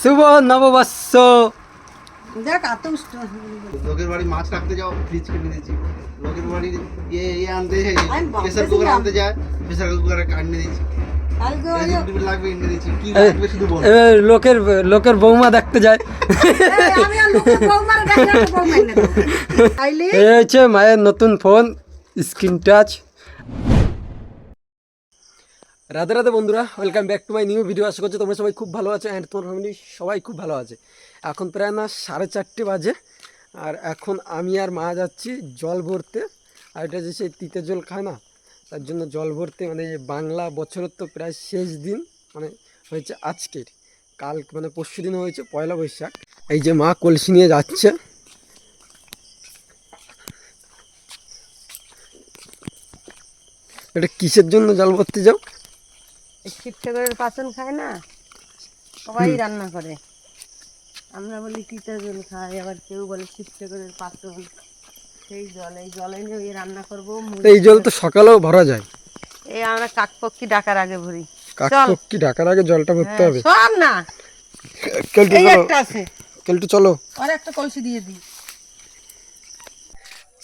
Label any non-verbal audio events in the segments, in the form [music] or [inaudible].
শুভ নববর্ষ দেখ এত উষ্ণ লোকের বাড়ি মাছ রাখতে যাও ফ্রিজ কিনে দিয়েছি লোকের বাড়ি ইয়ে ইয়ে আনতে আমি প্রেসার কুকার ভাবতেছিলাম। আনতে যায় প্রেসার কুকার কাটনে দিয়েছি লোকের লোকের বৌমা দেখতে যায়। এই, হচ্ছে মায়ের নতুন phone screen touch. Radhe Radhe বন্ধুরা welcome back to my new video. আশা করছি তোমরা সবাই খুব ভালো আছে অ্যান্ড তোমার ফ্যামিলি সবাই খুব ভালো আছে। এখন প্রায় না সাড়ে চারটে বাজে আর এখন আমি আর মা যাচ্ছি জল ভরতে আর এটা যে সেই তিতে জল খায় না তার জন্য জল ভরতে মানে এই বাংলা বছরের তো প্রায় শেষ দিন মানে হয়েছে আজকের। কাল মানে পরশু দিন হয়েছে পয়লা বৈশাখ। এই যে মা কলসি নিয়ে যাচ্ছে। এটা কিসের জন্য জল ভরতে যাও? শিব ঠাকুরের পাচন খায় না? সবাই রান্না করে। আমরা বলি তিতা জল খাই আবার কেউ বলে শিব ঠাকুরের পাচন সেই জল এই জলে নিয়ে রান্না করব এই জল তো সকালেও ভরা যায়। এই আমরা কাকপক্ষি ডাকার আগে ভরি। কাকপক্ষী ডাকার আগে জলটা ভরতে হবে। হ্যাঁ, সব না। কেলটু চলো। কেলটু চলো। আর একটা কলসি দিয়ে দিই।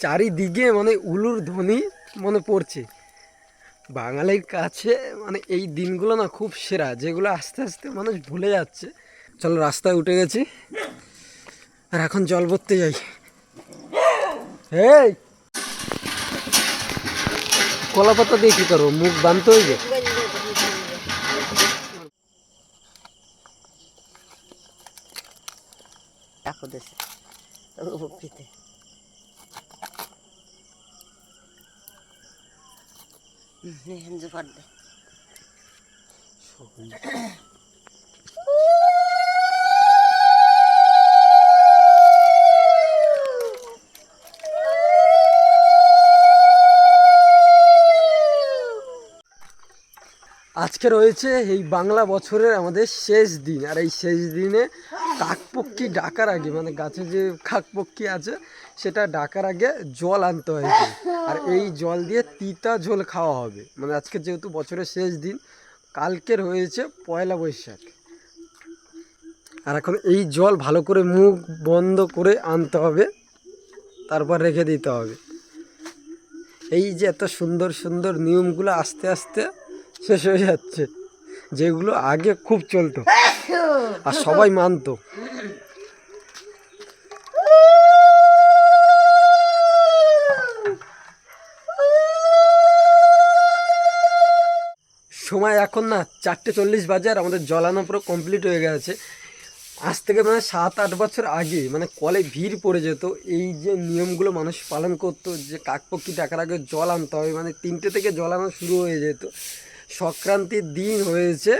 চারিদিকে মানে উলুর ধ্বনি মনে পড়ছে। বাঙালির কাছে মানে এই দিনগুলো না খুব সেরা যেগুলো আস্তে আস্তে মানুষ ভুলে যাচ্ছে। চলো রাস্তায় উঠে গেছি। আর এখন জল ভরতে যাই। এই। কলা পাতা দিয়ে কি করব? মুখ বানতে হইবে? দেখো দেশে। [coughs] আজকে রয়েছে এই বাংলা বছরের আমাদের শেষ দিন। আর এই শেষ দিনে কাকপক্ষী ডাকার আগে মানে গাছে যে কাকপক্ষী আছে, সেটা ডাকার আগে জল আনতে হয়েছে আর এই জল দিয়ে তিতা ঝোল খাওয়া হবে। মানে আজকে যেহেতু বছরের শেষ দিন কালকের হয়েছে পয়লা বৈশাখ। আর এখন এই জল ভালো করে মুখ বন্ধ করে আনতে হবে, তারপর রেখে দিতে হবে। এই যে এত সুন্দর সুন্দর নিয়মগুলো আস্তে আস্তে শেষ হয়ে যাচ্ছে। যেগুলো আগে খুব চলতো। আর সবাই মানতো। সময় এখন না চারটে চল্লিশ বাজে আর আমাদের জলানো পুরো কমপ্লিট হয়ে গেছে। আজ থেকে মানে সাত আট বছর আগে মানে কলে ভিড় পড়ে যেত। এই যে নিয়মগুলো মানুষ পালন করতো যে কাকপক্ষী টাকার আগে জল আনতে হবে মানে তিনটে থেকে জল আনা শুরু হয়ে যেত। সংক্রান্তির দিন হয়েছে,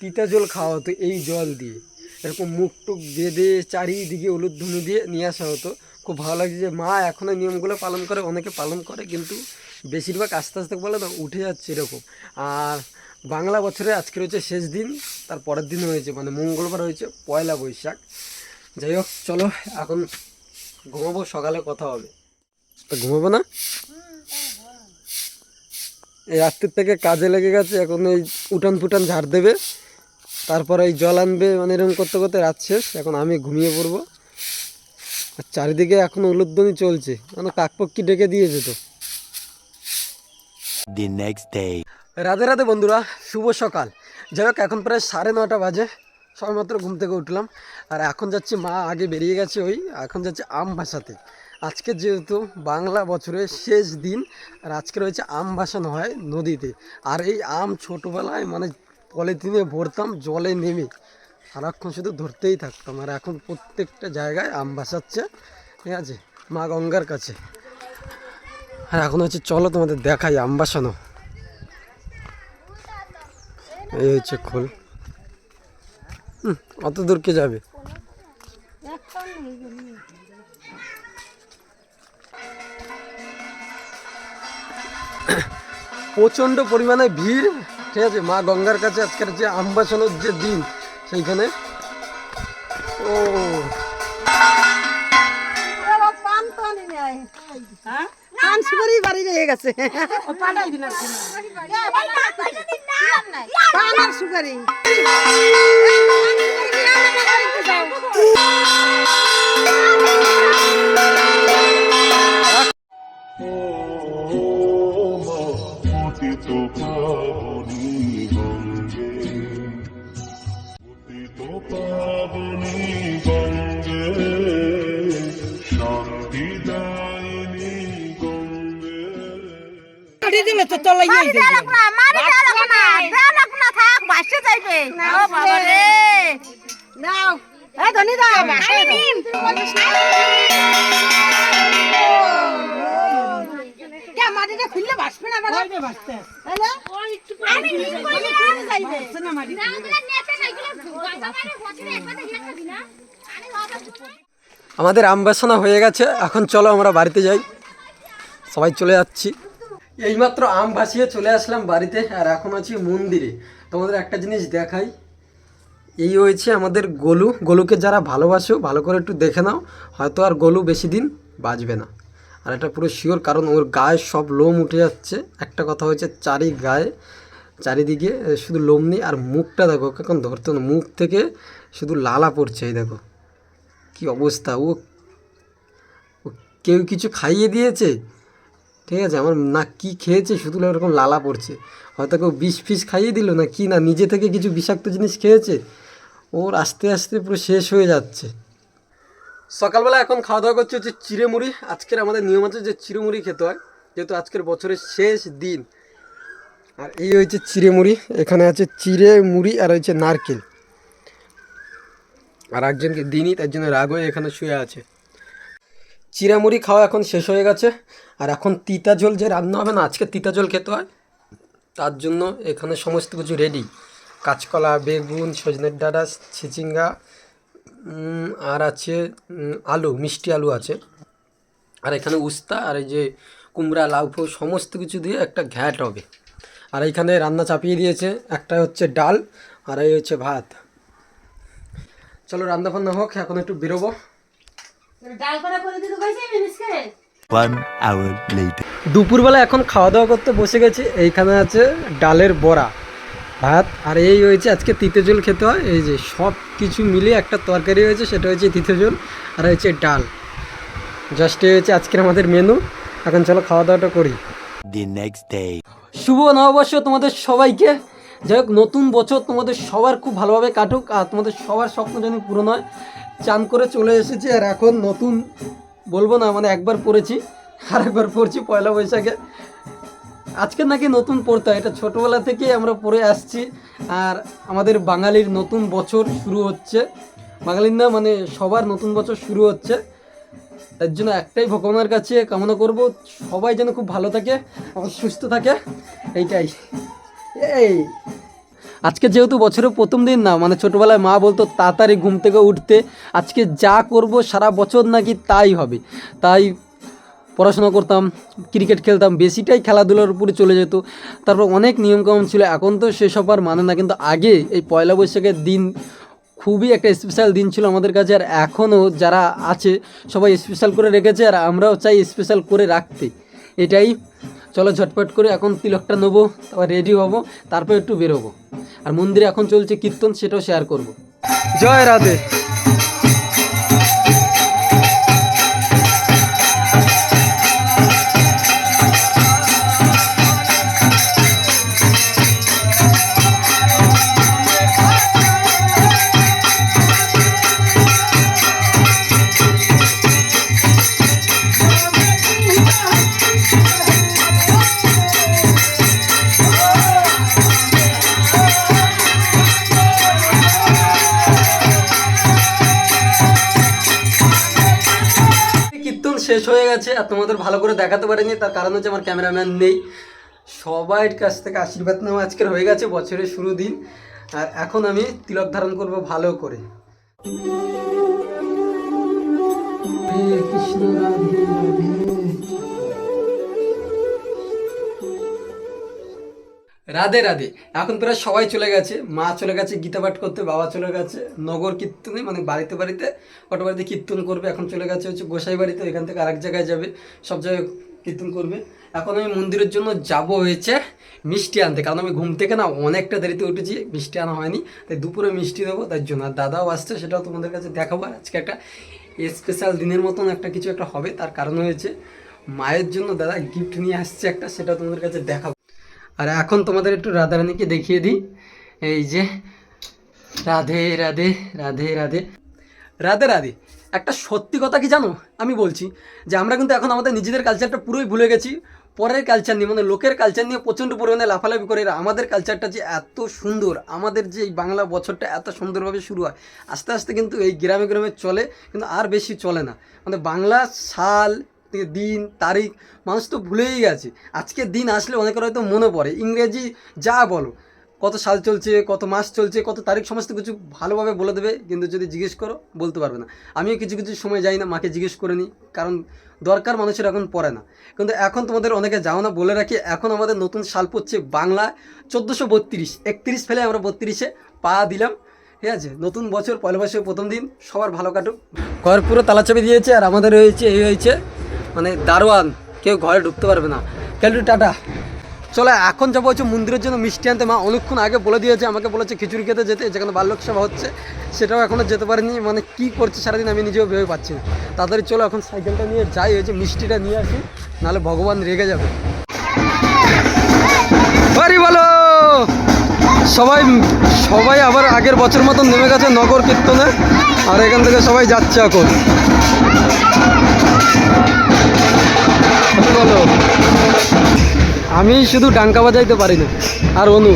তিতা জল খাওয়া হতো এই জল দিয়ে। এরকম মুখ টুক বেঁধে চারিদিকে উলুধ্বনি দিয়ে নিয়ে আসা হতো। খুব ভালো লাগছে যে মা এখনও নিয়মগুলো পালন করে, অনেকে পালন করে, কিন্তু বেশিরভাগ আস্তে আস্তে বলে না, উঠে যাচ্ছে এরকম। আর বাংলা বছরে আজকে হচ্ছে শেষ দিন, তার পরের দিন হয়েছে মানে মঙ্গলবার হয়েছে, পয়লা বৈশাখ। যাই হোক, চলো এখন ঘুমাবো, সকালে কথা হবে। ঘুমাবো না? এই রাত্রির থেকে কাজে লেগে গেছে এখন এই উঠান ফুটান ঝাড় দেবে তারপরে এই জল আনবে মানে এরকম করতে করতে রাত শেষ এখন আমি ঘুমিয়ে পড়ব। আর চারিদিকে এখন উলুধ্বনি চলছে মানে কাকপক্ষি ডেকে দিয়ে যেত নেক্সট. রাধে রাধে বন্ধুরা শুভ সকাল। যাই হোক এখন প্রায় সাড়ে নটা বাজে। সবেমাত্র ঘুম থেকে উঠলাম। আর এখন যাচ্ছি, মা আগে বেরিয়ে গেছে ওই, এখন যাচ্ছে আম ভাসাতে। আজকে যেহেতু বাংলা বছরের শেষ দিন, আর আজকে রয়েছে আম ভাসানো হয় নদীতে। আর এই আম ছোটোবেলায় মানে পলিথিনে ভরতাম, জলে নেমে। সারাক্ষণ শুধু ধরতেই থাকতাম। আর এখন প্রত্যেকটা জায়গায় আম ভাসাচ্ছে। ঠিক আছে? মা গঙ্গার কাছে। আর এখন হচ্ছে, চলো তোমাদের দেখাই আম ভাসানো। এই হচ্ছে খোল। অত দূর কে যাবে? প্রচণ্ড পরিমাণে ভিড়। ঠিক আছে, মা গঙ্গার কাছে আজকের যে আম্বাসনের যে দিন, সেইখানে। ও। হ্যাঁ? গেছে। পানার সুগারি পতিত পাবনি নাও। এই ধনি দাও মাটিটা খুললে বাসবে না বাড়া? আমি নিম কইলে যাইবে। না মাটি আমাদের আম বেসনা হয়ে গেছে এখন চলো আমরা বাড়িতে যাই। সবাই চলে যাচ্ছি। এইমাত্র আম ভাসিয়ে চলে আসলাম বাড়িতে আর এখন আছি মন্দিরে। তোমাদের একটা জিনিস দেখাই। এই হয়েছে আমাদের গোলু। গোলুকে যারা ভালোবাসো, ভালো করে একটু দেখে নাও। হয়তো আর গোলু বেশি দিন বাঁচবে না। আর এটা পুরো শিওর কারণ ওর গায়ে সব লোম উঠে যাচ্ছে। একটা কথা হয়েছে, চারি গায়ে, চারিদিকে শুধু লোম নেই, আর মুখটা দেখো, এখন ধরতে না, মুখ থেকে শুধু লালা পড়ছে, এই দেখো। কি অবস্থা ও কেউ কিছু খাইয়ে দিয়েছে? ঠিক আছে? আমার না কি খেয়েছে, শুধু এরকম লালা পড়ছে। হয়তো কেউ বিষ ফিস খাইয়ে দিল না কি না, নিজে থেকে কিছু বিষাক্ত জিনিস খেয়েছে? ওর আস্তে আস্তে পুরো শেষ হয়ে যাচ্ছে। সকালবেলা এখন খাওয়া দাওয়া করছে হচ্ছে চিড়ে মুড়ি আজকের আমাদের নিয়ম আছে যে চিড়ে মুড়ি খেতে হয়। যেহেতু আজকের বছরের শেষ দিন। আর এই হচ্ছে চিড়ে মুড়ি এখানে আছে চিড়ে মুড়ি আর হচ্ছে নারকেল। আর একজনকে দিনই তার জন্য রাগ হয়ে এখানে শুয়ে আছে। চিড়ামুড়ি খাওয়া এখন শেষ হয়ে গেছে। আর এখন তিতা ঝোল যে রান্না হবে না, আজকে তিতা ঝোল খেতে হয়। তার জন্য এখানে সমস্ত কিছু রেডি কাঁচকলা, বেগুন, সজনের ডাঁটা, ছিচিঙ্গা আর আছে আলু, মিষ্টি আলু আছে। আর এখানে উস্তা, আর এই যে কুমড়া লাউ ফৌ সমস্ত কিছু দিয়ে একটা ঘ্যাট হবে। আর এখানে রান্না চাপিয়ে দিয়েছে, একটা হচ্ছে ডাল, আর এই হচ্ছে ভাত। চলো রান্না বান্না হোক, এখন একটু বেরোবো। দুপুরবেলা এখন খাওয়া দাওয়া করতে বসে গেছি এইখানে আছে ডালের বড়া ভাত আর এই হয়েছে আজকে তিতে জল খেতে হয় এই যে সব কিছু মিলিয়ে একটা তরকারি হয়েছে সেটা হচ্ছে তিতে জল আর হয়েছে ডাল। জাস্ট এই হয়েছে আজকের আমাদের মেনু এখন চলো খাওয়া দাওয়াটা করি। The next day. শুভ নববর্ষ তোমাদের সবাইকে যাই হোক নতুন বছর তোমাদের সবার খুব ভালোভাবে কাটুক আর তোমাদের সবার স্বপ্ন যেন পূরণ হয়। চান করে চলে এসেছি আর এখন নতুন, বলব না মানে একবার পড়েছি, আর একবার পড়ছি পয়লা বৈশাখে। আজকে নাকি নতুন পড়তে হয়, এটা ছোটোবেলা থেকেই আমরা পড়ে আসছি, আর আমাদের বাঙালির নতুন বছর শুরু হচ্ছে। বাঙালির না মানে সবার নতুন বছর শুরু হচ্ছে। তার জন্য একটাই ভগবানের কাছে কামনা করব, সবাই যেন খুব ভালো থাকে আর সুস্থ থাকে, এইটাই। এই আজকে যেহেতু বছরের প্রথম দিন না মানে ছোটোবেলায় মা বলতো, তাড়াতাড়ি ঘুম থেকে উঠতে। আজকে যা করব সারা বছর নাকি তাই হবে। তাই পড়াশোনা করতাম, ক্রিকেট খেলতাম, বেশিটাই খেলাধুলার উপরে চলে যেত। তারপর অনেক নিয়মকানুন ছিল, এখন তো সেসব আর মানে না, কিন্তু আগে এই পয়লা বৈশাখের দিন খুবই একটা স্পেশাল দিন ছিল আমাদের কাছে, আর এখনও যারা আছে, সবাই স্পেশাল করে রেখেছে, আর আমরাও চাই স্পেশাল করে রাখতে। এটাই চলো ঝটপট করে এখন তিলকটা নেব, তারপর রেডি হব, তারপর একটু বেরোবো। আর মন্দিরে এখন চলছে কীর্তন, সেটাও শেয়ার করব। জয় রাধে। গেছে আর তোমাদের ভালো করে দেখাতে পারিনি, তার কারণ হচ্ছে আমার ক্যামেরাম্যান নেই। সবাই কাছ থেকে আশীর্বাদ নেওয়া আজকের হয়ে গেছে বছরের শুরু দিন, আর এখন আমি তিলক ধারণ করব ভালো করে। কৃষ্ণ রাধে রাধে। এখন প্রায় সবাই চলে গেছে। মা চলে গেছে, গীতা পাঠ করতে, বাবা চলে গেছে, নগর কীর্তনে মানে বাড়িতে বাড়িতে, অটো বাড়িতে কীর্তন করবে, এখন চলে গেছে হচ্ছে গোসাই বাড়িতে এখান থেকে আরেক জায়গায় যাবে, সব জায়গায় কীর্তন করবে। এখন আমি মন্দিরের জন্য যাব হয়েছে মিষ্টি আনতে, কারণ আমি ঘুম থেকে না অনেকটা দেরিতে উঠেছি, মিষ্টি আনা হয়নি, তাই দুপুরে মিষ্টি দেবো, তার জন্য। আর দাদাও আসছে, সেটাও তোমাদের কাছে দেখাবো। আর আজকে একটা স্পেশাল দিনের মতন একটা কিছু একটা হবে, তার কারণ হয়েছে মায়ের জন্য দাদা গিফট নিয়ে আসছে একটা, সেটা তোমাদের কাছে দেখাবো। আর এখন তোমাদের একটু রাধারানীকে দেখিয়ে দিই। এই যে, রাধে রাধে রাধে রাধে। রাধে রাধে, একটা সত্যি কথা কি জানো? আমি বলছি যে আমরা কিন্তু এখন আমাদের নিজেদের কালচারটা পুরোই ভুলে গেছি। পরের কালচার নিয়ে মানে লোকের কালচার নিয়ে প্রচণ্ড পরিমাণে লাফালাফি করে আমাদের কালচারটা যে এত সুন্দর, আমাদের যে এই বাংলা বছরটা এত সুন্দরভাবে শুরু হয়, আস্তে আস্তে কিন্তু এই গ্রামে গ্রামে চলে, কিন্তু আর বেশি চলে না। মানে বাংলা সাল দিন, তারিখ, মানুষ তো ভুলেই গেছে। আজকে দিন আসলে অনেকের হয়তো মনে পড়ে। ইংরেজি যা বলো, কত সাল চলছে, কত মাস চলছে, কত তারিখ, সমস্ত কিছু ভালোভাবে বলে দেবে, কিন্তু যদি জিজ্ঞেস করো, বলতে পারবে না। আমিও কিছু কিছু সময় যাই না, মাকে জিজ্ঞেস করে নিই, কারণ দরকার মানুষের এখন পড়ে না। কিন্তু এখন তোমাদের অনেকে যাও না, বলে রাখি, এখন আমাদের নতুন সাল পড়ছে বাংলা চোদ্দোশো বত্রিশ। একত্রিশ ফেলে আমরা বত্রিশে পা দিলাম, ঠিক আছে? নতুন বছর, পয়লা বছর প্রথম দিন, সবার ভালো কাটুক। ঘর পুরো তালা চাবি দিয়েছে, আর আমাদের হয়েছে, এই হয়েছে মানে দারোয়ান, কেউ ঘরে ঢুকতে পারবে না। ক্যালটু টাটা। চলো, এখন যাব হচ্ছে মন্দিরের জন্য মিষ্টি আনতে। মা অনেকক্ষণ আগে বলে দিয়েছে, আমাকে বলেছে খিচুড়ি খেতে যেতে, যেখানে বাল্যক হচ্ছে, সেটাও এখনও যেতে পারিনি। মানে কি করছে সারাদিন আমি নিজেও ভেবে পাচ্ছি না। তাড়াতাড়ি চলো, এখন সাইকেলটা নিয়ে যাই হয়েছে মিষ্টিটা নিয়ে আসি, নাহলে ভগবান রেগে যাবে। বাড়ি বলো! সবাই সবাই আবার আগের বছর মতন নেমে গেছে নগর কীর্তনে, আর এখান থেকে সবাই যাচ্ছে এখন। বাড়ি বলো আমি শুধু ডাঙ্কা বাজাইতে পারি না। আর অনু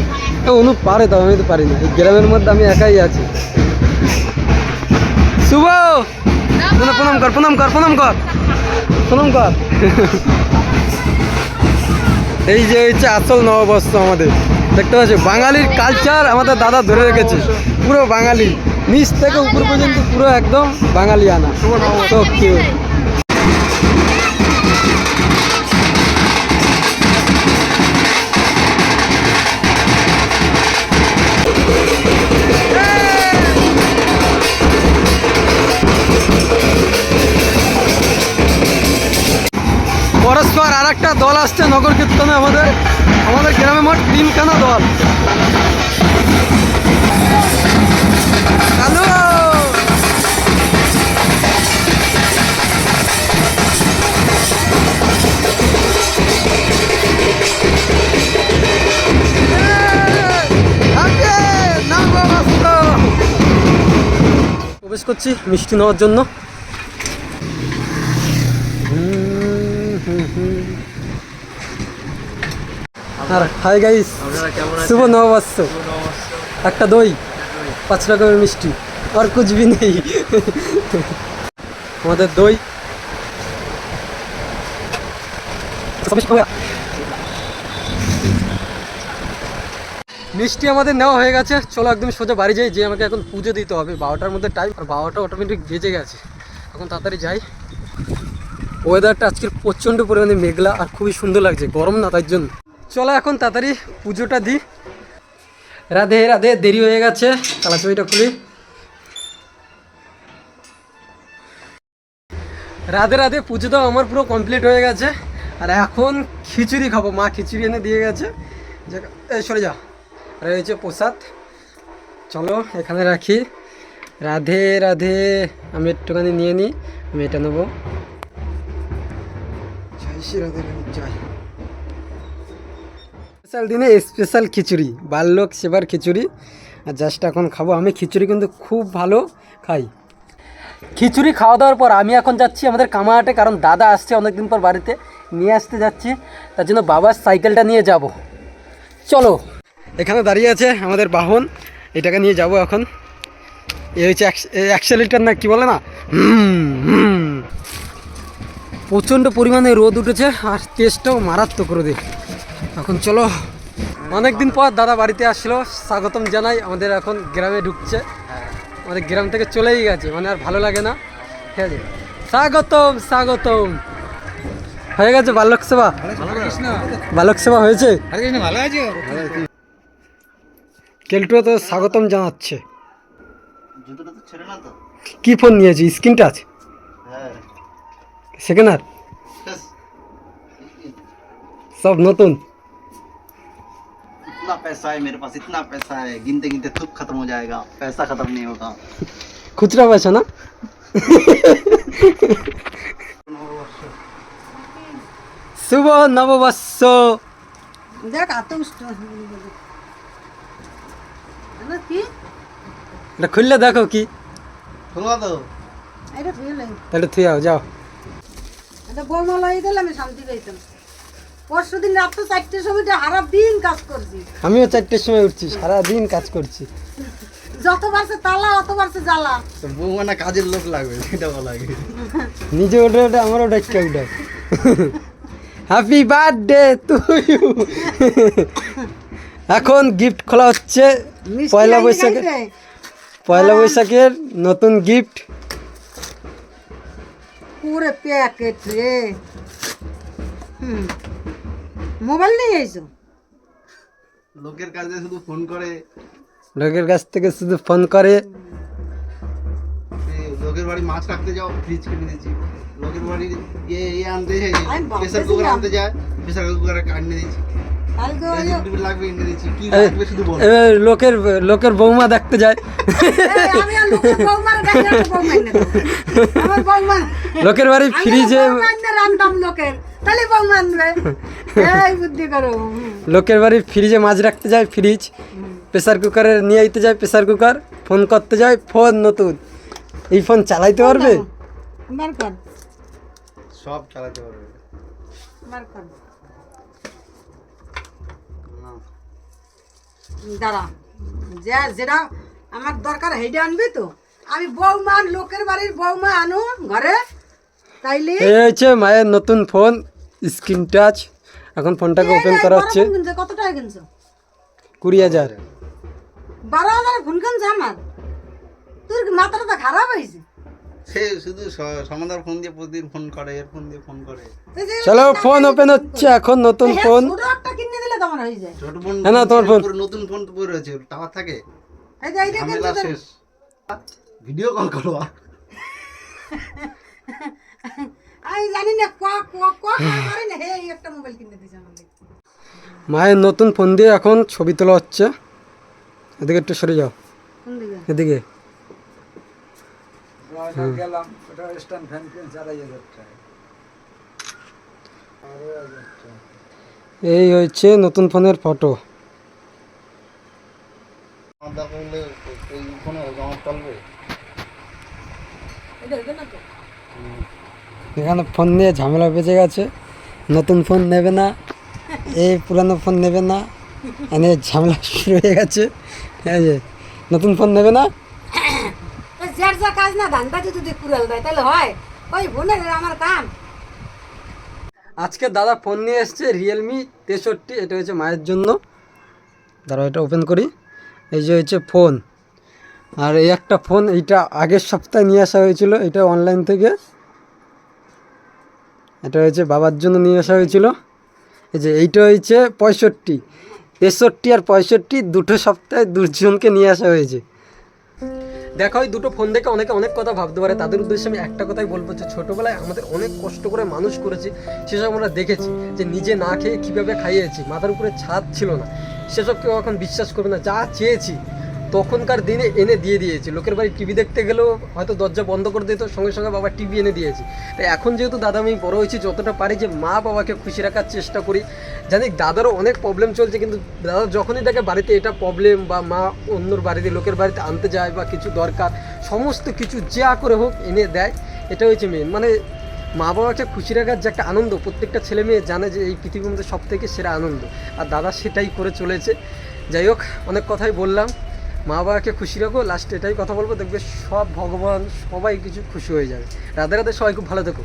অনু পারে তো আমি তো পারি না। এই গ্রামের মধ্যে আমি একাই আছি। শুভ! প্রণাম কর প্রণাম কর প্রণাম কর। প্রণাম কর। এই যে হচ্ছে আসল নববর্ষ আমাদের। দেখতে পাচ্ছি বাঙালির কালচার আমাদের দাদা ধরে রেখেছে। পুরো বাঙালি। নিচ থেকে উপর পর্যন্ত পুরো একদম বাঙালি আনা তো পরস্পর আর একটা দল আসছে নগর কীর্তনে আমাদের আমাদের গ্রামে মোট তিনখানা দল। প্রবেশ করছি মিষ্টি নেওয়ার জন্য। আর হাই গাইস শুভ নববর্ষ। একটা দই পাঁচ রকমের মিষ্টি আর কুচবি নেই। আমাদের দই। মিষ্টি আমাদের নেওয়া হয়ে গেছে। চলো একদম সোজা বাড়ি যাই যে আমাকে এখন পুজো দিতে হবে। বারোটার মধ্যে টাইম আর বারোটা অটোমেটিক বেজে গেছে। এখন তাড়াতাড়ি যাই। ওয়েদারটা আজকের প্রচণ্ড পরিমাণে মেঘলা আর খুবই সুন্দর লাগছে গরম না তার জন্য। চলো এখন তাড়াতাড়ি পুজোটা দিই। রাধে রাধে, দেরি হয়ে গেছে। তালাচবিটা খুলি। রাধে রাধে, পুজো তো আমার পুরো কমপ্লিট হয়ে গেছে। আর এখন খিচুড়ি খাব। মা খিচুড়ি এনে দিয়ে গেছে। এই সরে যা এই প্রসাদ। চলো, এখানে রাখি। রাধে রাধে, আমি একটুখানি নিয়ে নিই। আমি এটা নেব। জয় শ্রী রাধে রাধে, জয়। স্পেশাল দিনে স্পেশাল খিচুড়ি, বাল্যক সেবার খিচুড়ি। আর জাস্ট এখন খাব। আমি খিচুড়ি কিন্তু খুব ভালো খাই। খিচুড়ি খাওয়া দাওয়ার পর আমি এখন যাচ্ছি আমাদের কামাহাটে, কারণ দাদা আসছে অনেকদিন পর বাড়িতে। নিয়ে আসতে যাচ্ছি। তার জন্য বাবার সাইকেলটা নিয়ে যাব। চলো। এখানে দাঁড়িয়ে আছে আমাদের বাহন। এটাকে নিয়ে যাব এখন। এ হচ্ছে একশো লিটার না কি বলে না। প্রচণ্ড পরিমাণে রোদ উঠেছে, আর তেজটাও মারাত্মক রোদে। এখন চলো। অনেকদিন পর দাদা বাড়িতে আসলো, স্বাগতম জানাই। আমাদের এখন গ্রামে ঢুকছে। আমাদের গ্রাম থেকে চলেই গেছে মানে আর ভালো লাগে না। ঠিক আছে? স্বাগতম স্বাগতম। হয়ে গেছে বালক সেবা? বালক সেবা হয়েছে? কেলটুয়া তো স্বাগতম জানাচ্ছে। কি ফোন নিয়েছি? Screen touch? সেকেন্ড আর সব নতুন? इतना पैसा है मेरे पास इतना पैसा है गिनते गिनते थुक खत्म हो जाएगा पैसा खत्म नहीं होगा খুচরা পয়সা না শুভ নববর্ষ দেখ এত উষ্ঠ না কি এটা খুললে দেখো কি खोलो तो এটা ফেলে লাই তাহলে থুই যাও যাও এটা বৌমা লাই দিলে আমি শান্তি পেয়েতাম পরশু দিন রাত্রে চারটের সময়টা হারা দিন কাজ করছি। আমিও চারটের সময় উঠছি সারাদিন কাজ করছি। যত বারছে তালা অত বারছে জ্বালা। তো বৌমা না কাজের লোক লাগবে সেটা বলা লাগে নিজে ওটা ওটা আমারও ডাক্কা ওটা হ্যাপি বার্থডে টু ইউ এখন গিফট খোলা হচ্ছে পয়লা বৈশাখে পয়লা বৈশাখের নতুন গিফট পুরে প্যাকেট রে। হুম। মোবাইল নিয়ে লোকের কাজে শুধু ফোন করে। লোকের কাছ থেকে শুধু ফোন করে। লোকের বাড়ি মাছ রাখতে যাও ফ্রিজ কিনে দিয়েছি। লোকের বাড়ি ইয়ে ইয়ে আনতে আমি প্রেসার। কুকার আনতে যায় প্রেসার কুকারে লোকের লোকের বৌমা দেখতে যায়। এই, আমি আর লোকের বৌমার গায়ে একটা বৌমা এনে দেবো। আমার বৌমা লোকের বাড়ি ফ্রিজে লোকের। তাহলে বৌমা আনবে [laughs] এই বুদ্ধি করো। লোকের বাড়ি ফ্রিজে মাছ রাখতে যায় ফ্রিজ প্রেসার কুকারে নিয়ে আইতে যায় প্রেসার কুকার ফোন করতে যায় ফোন নতুন। এই ফোন চালাইতে পারবে? বার কর। সব চালাতে পারবে। বার কর। দাঁড়া। যে যেটা আমার দরকার হেইটা আনবি তো। আমি বৌমা লোকের বাড়ির বৌমা আনু ঘরে। তাইলে এই হচ্ছে মায়ের নতুন ফোন স্ক্রিন টাচ এখন ফোনটাকে ওপেন করা হচ্ছে। কিনছো কত টাকা কিনছো? কুড়ি হাজার। বারো হাজার ফোন কিনছো আমার? তোর মাথাটা তো খারাপ হয়েছে? সে শুধু সমাদার ফোন দিয়ে প্রতিদিন ফোন করে এর ফোন দিয়ে ফোন করে। চলো ফোন ওপেন হচ্ছে এখন নতুন ফোন। ছোট একটা কিনে দিলে তোমার হয়ে যায়। ছোট ফোন হ্যাঁ না, তোমার ফোন। নতুন ফোন তো পড়ে টাওয়ার থাকে। এই যে এইটা ঝামেলা শেষ। ভিডিও কল করো। [laughs] আমি জানি না ক ক ক করে না। হে একটা মোবাইল কিনে দিছে আমাকে। মায়ের নতুন ফোন দিয়ে এখন ছবি তোলা হচ্ছে। এদিকে একটু সরে যাও। এদিকে। এই হচ্ছে নতুন ফোনের ফটো চলবে এখানে ফোন নিয়ে ঝামেলা বেঁচে গেছে। নতুন ফোন নেবে না এই পুরানো ফোন নেবে না এনে ঝামেলা শুরু হয়ে গেছে। নতুন ফোন নেবে না? ওই যার যা কাজ না ধানটা যদি কুড়াল দেয় তাহলে হয়। ওই বোনের আমার কাম। আজকে দাদা ফোন নিয়ে এসছে রিয়েলমি তেষট্টি এটা হচ্ছে মায়ের জন্য। দাঁড়াও এটা ওপেন করি। এই যে হচ্ছে ফোন। আর এই একটা ফোন এইটা আগের সপ্তাহে নিয়ে আসা হয়েছিল এটা অনলাইন থেকে। এটা হয়েছে বাবার জন্য নিয়ে আসা হয়েছিল। এই যে এইটা হয়েছে পঁয়ষট্টি। তেষট্টি আর পঁয়ষট্টি দুটো সপ্তাহে দুজনকে নিয়ে আসা হয়েছে। দেখা হয় দুটো ফোন দেখে অনেকে অনেক কথা ভাবতে পারে। তাদের উদ্দেশ্যে আমি একটা কথাই বলব যে ছোটোবেলায় আমাদের অনেক কষ্ট করে মানুষ করেছি, সেসব আমরা দেখেছি যে নিজে না খেয়ে কীভাবে খাইয়েছি। মাথার উপরে ছাদ ছিল না। সেসব কেউ এখন বিশ্বাস করবে না। যা চেয়েছি তখনকার দিনে এনে দিয়ে দিয়েছে। লোকের বাড়ি টিভি দেখতে গেলেও হয়তো দরজা বন্ধ করে দিত, সঙ্গে সঙ্গে বাবা টিভি এনে দিয়েছে। তাই এখন যেহেতু দাদা আমি বড় হয়েছি, যতটা পারি যে মা বাবাকে খুশি রাখার চেষ্টা করি। জানি দাদারও অনেক প্রবলেম চলছে, কিন্তু দাদা যখনই দেখে বাড়িতে এটা প্রবলেম বা মা অন্যর বাড়িতে, লোকের বাড়িতে আনতে যায় বা কিছু দরকার, সমস্ত কিছু যা করে হোক এনে দেয়, এটা হয়েছে মেন মানে মা বাবাকে খুশি রাখার যে একটা আনন্দ, প্রত্যেকটা ছেলে মেয়ে জানে যে এই পৃথিবীর মধ্যে সব থেকে সেরা আনন্দ। আর দাদা সেটাই করে চলেছে। যাই হোক, অনেক কথাই বললাম। মা বাবাকে খুশি রাখো লাস্টে এটাই কথা বলব, দেখবে সব ভগবান সবাই কিছু খুশি হয়ে যাবে। রাধে রাধে, সবাই খুব ভালো থেকো।